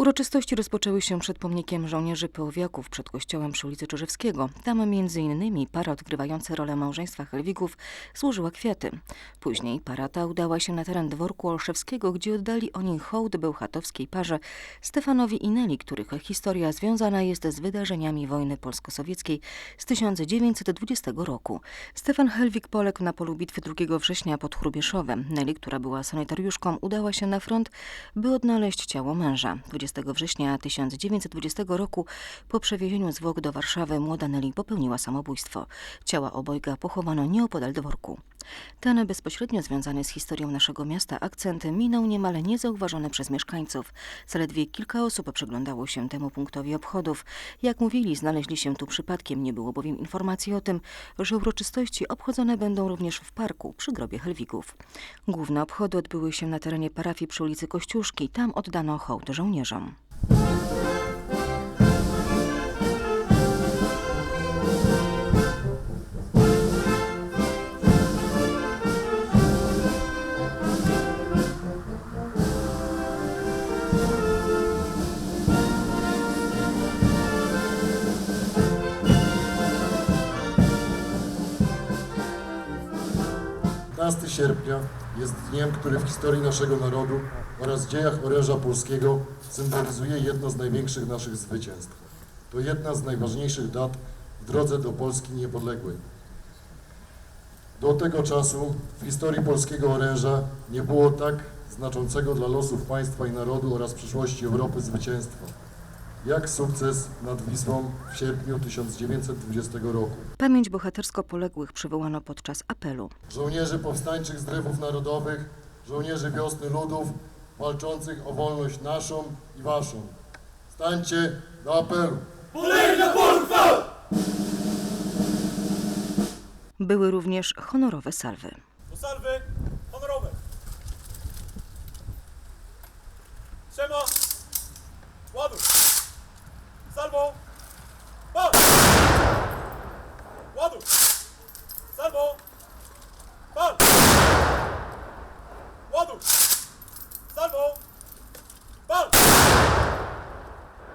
Uroczystości rozpoczęły się przed pomnikiem żołnierzy połowiaków przed kościołem przy ulicy Czerzewskiego. Tam innymi para odgrywająca rolę małżeństwa Helwigów złożyła kwiaty. Później para ta udała się na teren dworku Olszewskiego, gdzie oddali oni hołd bełchatowskiej parze Stefanowi i Neli, których historia związana jest z wydarzeniami wojny polsko-sowieckiej z 1920 roku. Stefan Helwig poległ na polu bitwy 2 września pod Chrubieszowem. Neli, która była sanitariuszką, udała się na front, by odnaleźć ciało męża. 20 września 1920 roku po przewiezieniu zwłok do Warszawy młoda Neli popełniła samobójstwo. Ciała obojga pochowano nieopodal dworku. Ten bezpośrednio związany z historią naszego miasta akcent minął niemal niezauważony przez mieszkańców. Zaledwie kilka osób przyglądało się temu punktowi obchodów. Jak mówili, znaleźli się tu przypadkiem, nie było bowiem informacji o tym, że uroczystości obchodzone będą również w parku przy grobie Helwigów. Główne obchody odbyły się na terenie parafii przy ulicy Kościuszki. Tam oddano hołd żołnierzom. Piętnasty sierpnia jest dniem, który w historii naszego narodu oraz dziejach oręża polskiego symbolizuje jedno z największych naszych zwycięstw. To jedna z najważniejszych dat w drodze do Polski niepodległej. Do tego czasu w historii polskiego oręża nie było tak znaczącego dla losów państwa i narodu oraz przyszłości Europy zwycięstwa, jak sukces nad Wisłą w sierpniu 1920 roku. Pamięć bohatersko poległych przywołano podczas apelu. żołnierzy powstańczych zrywów narodowych, żołnierzy wiosny ludów, walczących o wolność naszą i waszą. Stańcie do apelu. Były również honorowe salwy. Do salwy honorowe. Siema! prawo. Pan! Ładuj! Salwo!